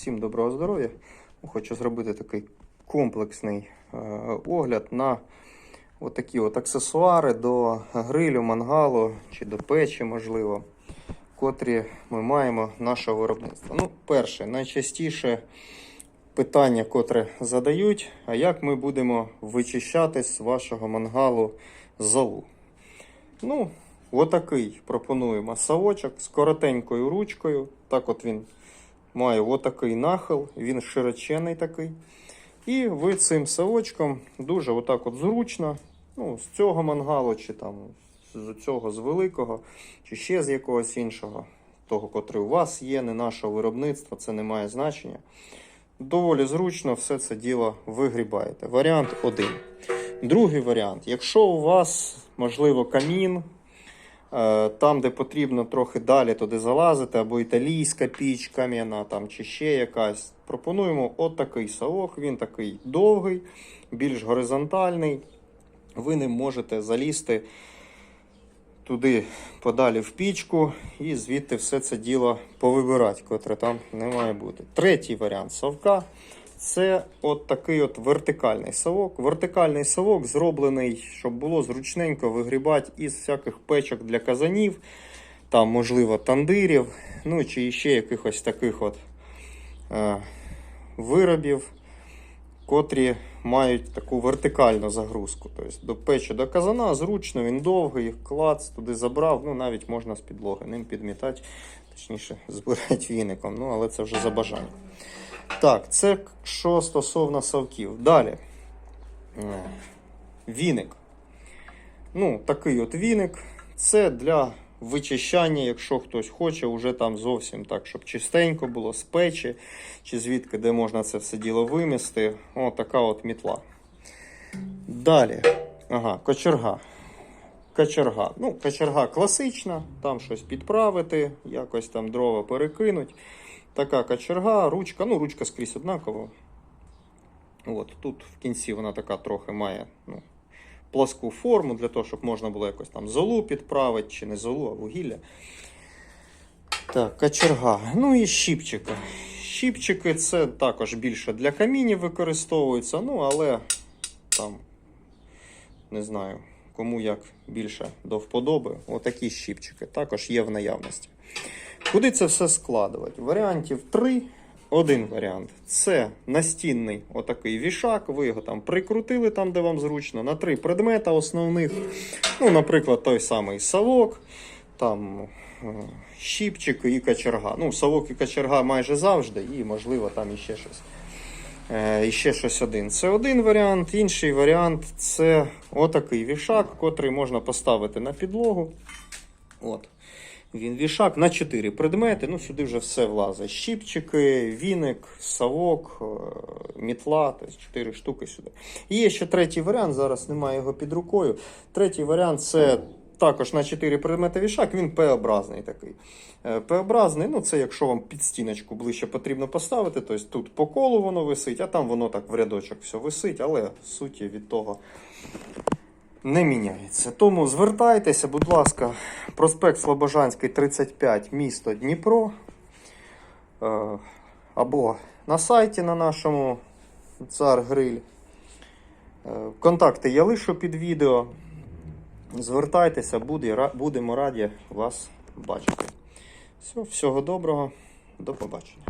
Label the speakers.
Speaker 1: Всім доброго здоров'я. Хочу зробити такий комплексний е, огляд на отакі от аксесуари до грилю, мангалу чи до печі, можливо, котрі ми маємо нашого виробництва. Ну, перше, найчастіше питання, котре задають, а як ми будемо вичищати з вашого мангалу золу? Ну, отакий пропонуємо совочок з коротенькою ручкою. Так от він має отакий нахил, він широчений такий. І ви цим совочком дуже отак от зручно, ну, з цього мангалу, чи там з цього з великого, чи ще з якогось іншого, того, котрий у вас є, не нашого виробництва, це не має значення. Доволі зручно все це діло вигрібаєте. Варіант один. Другий варіант. Якщо у вас, можливо, камін, там, де потрібно трохи далі туди залазити, або італійська піч кам'яна, там, чи ще якась, пропонуємо от такий совок. Він такий довгий, більш горизонтальний. Ви ним можете залізти туди подалі в пічку і звідти все це діло повибирати, котре там не має бути. Третій варіант совка це от такий от вертикальний совок. Вертикальний совок зроблений, щоб було зручненько вигрібати із всяких печок для казанів, там, можливо, тандирів, ну чи ще якихось таких от е, виробів, котрі мають таку вертикальну загрузку. Тобто до печі до казана зручно, він довгий, клац туди забрав, ну навіть можна з підлоги ним підмітати, точніше, збирати віником, ну але це вже за бажанням. Так, це що стосовно совків. Далі. Е, Віник. Ну, такий от віник. Це для вичищання, якщо хтось хоче, уже там зовсім так, щоб чистенько було з печі, чи звідки, де можна це все діло вимісти. О, така от мітла. Далі. Ага, кочерга. Кочерга. Ну, кочерга класична, там щось підправити, якось там дрова перекинуть. Така кочерга, ручка, ну, ручка скрізь однакова. От, тут в кінці вона така трохи має ну, пласку форму для того, щоб можна було якось там золу підправити, чи не золу, а вугілля. Так, кочерга. Ну і щіпчики. Щіпчики це також більше для камінів використовуються, ну але там не знаю, кому як більше до вподоби. Отакі щіпчики також є в наявності. Куди це все складувати? Варіантів три. Один варіант це настінний отакий вішак. Ви його там прикрутили там, де вам зручно, на три предмета основних. Ну, наприклад, той самий совок, там е, щіпчик і кочерга. Ну, совок і кочерга майже завжди, і можливо там іще щось. Е, І ще щось один. Це один варіант. Інший варіант це отакий вішак, котрий можна поставити на підлогу. От. Він вішак на 4 предмети. Ну, сюди вже все влазить. Щіпчики, віник, совок, е, мітла, тобто 4 штуки сюди. І є ще третій варіант, зараз немає його під рукою. Третій варіант це також на 4 предмети вішак, він П-образний такий. Е, П-образний, ну це якщо вам під стіночку ближче потрібно поставити, тобто тут по колу воно висить, а там воно так в рядочок все висить, але суті від того не міняється. Тому звертайтеся, будь ласка, проспект Слобожанський, 35, місто Дніпро. Е, Або на сайті на нашому Цар Гриль. Е, Контакти я лишу під відео. Звертайтеся, будемо раді вас бачити. Все, всього доброго, до побачення.